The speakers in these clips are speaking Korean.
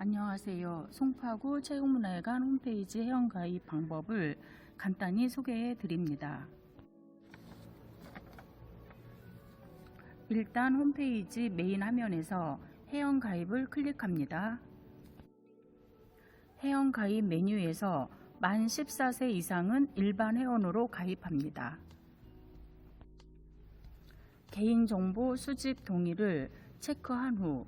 안녕하세요. 송파구 체육문화회관 홈페이지 회원가입 방법을 간단히 소개해 드립니다. 일단 홈페이지 메인 화면에서 회원가입을 클릭합니다. 회원가입 메뉴에서 만 14세 이상은 일반 회원으로 가입합니다. 개인정보 수집 동의를 체크한 후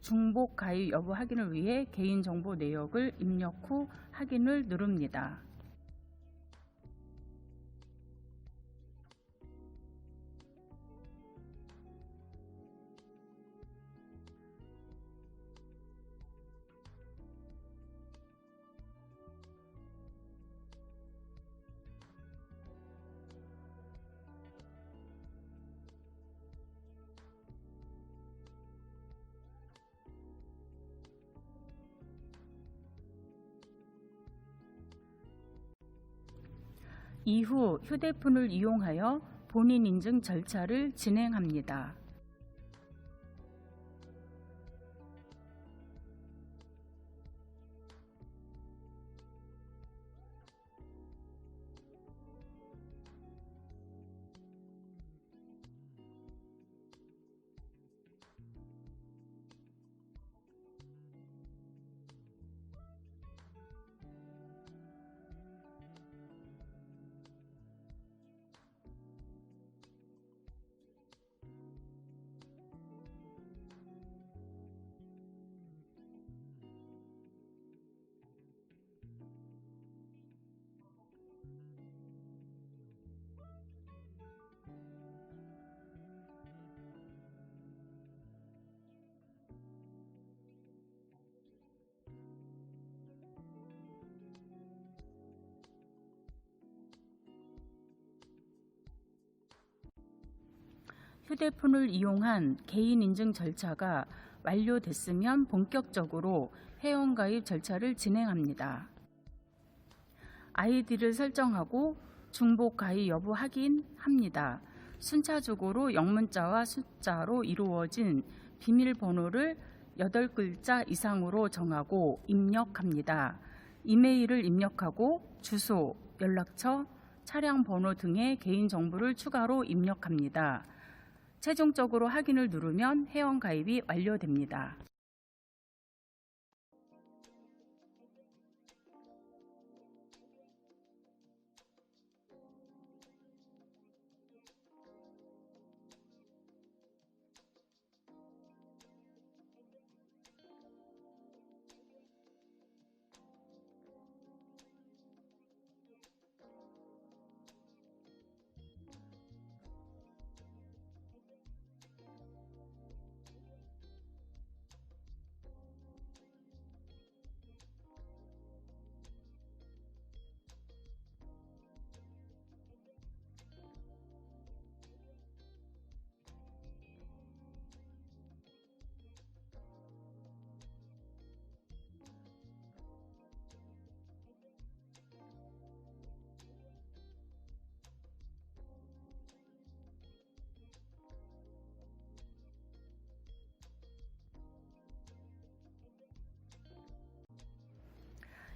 중복 가입 여부 확인을 위해 개인정보 내역을 입력 후 확인을 누릅니다. 이후 휴대폰을 이용하여 본인 인증 절차를 진행합니다. 휴대폰을 이용한 개인 인증 절차가 완료됐으면 본격적으로 회원가입 절차를 진행합니다. 아이디를 설정하고 중복 가입 여부 확인합니다. 순차적으로 영문자와 숫자로 이루어진 비밀번호를 8글자 이상으로 정하고 입력합니다. 이메일을 입력하고 주소, 연락처, 차량 번호 등의 개인 정보를 추가로 입력합니다. 최종적으로 확인을 누르면 회원 가입이 완료됩니다.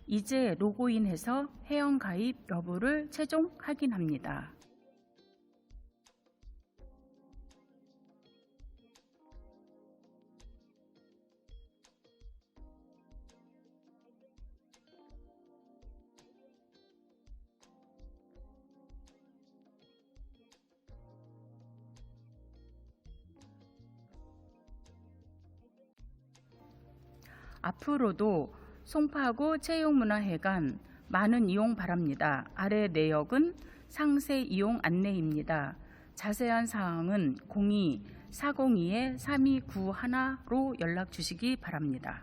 이제 로그인해서 회원 가입 여부를 최종 확인합니다. 앞으로도 송파구 체육문화회관 많은 이용 바랍니다. 아래 내역은 상세 이용 안내입니다. 자세한 사항은 02-402-3291로 연락 주시기 바랍니다.